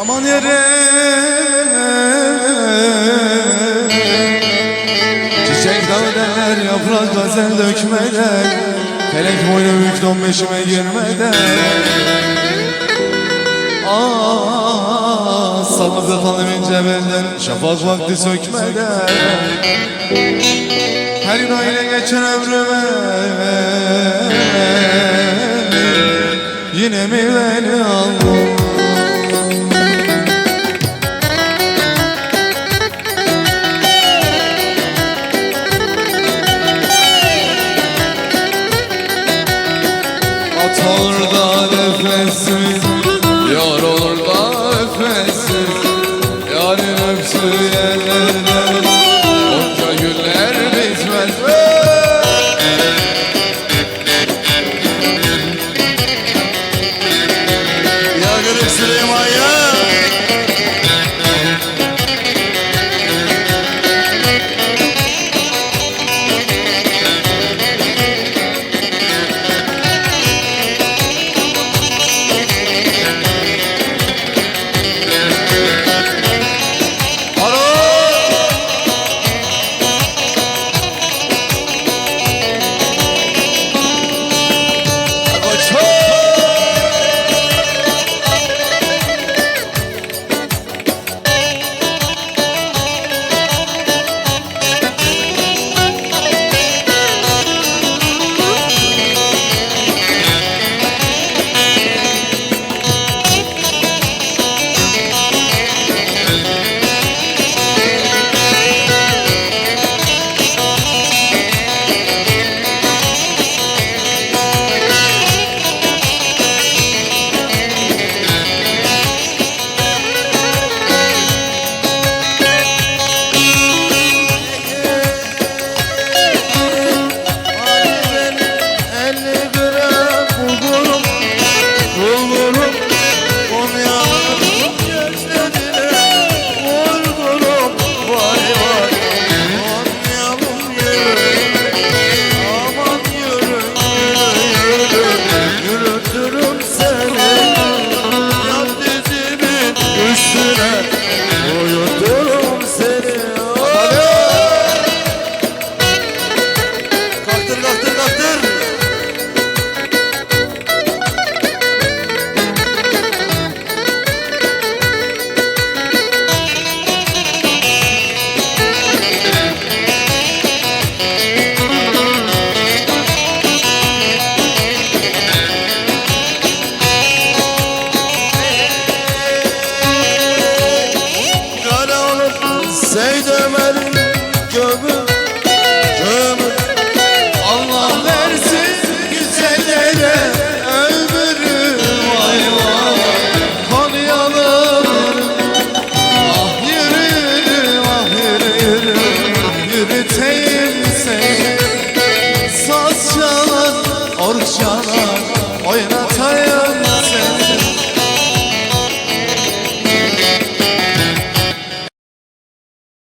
Aman yere. Çiçek dağlar yaprak gazel dökmeden Felek boynu büyük don beşime girmeden Aa, Sallıklı kalbimin cebelden Şafak vakti sökmeden Her gün öyle geçen ömrüme. Yine mi beni aldın Da nefessiz Yar olur da öfesiz Yarın öpsün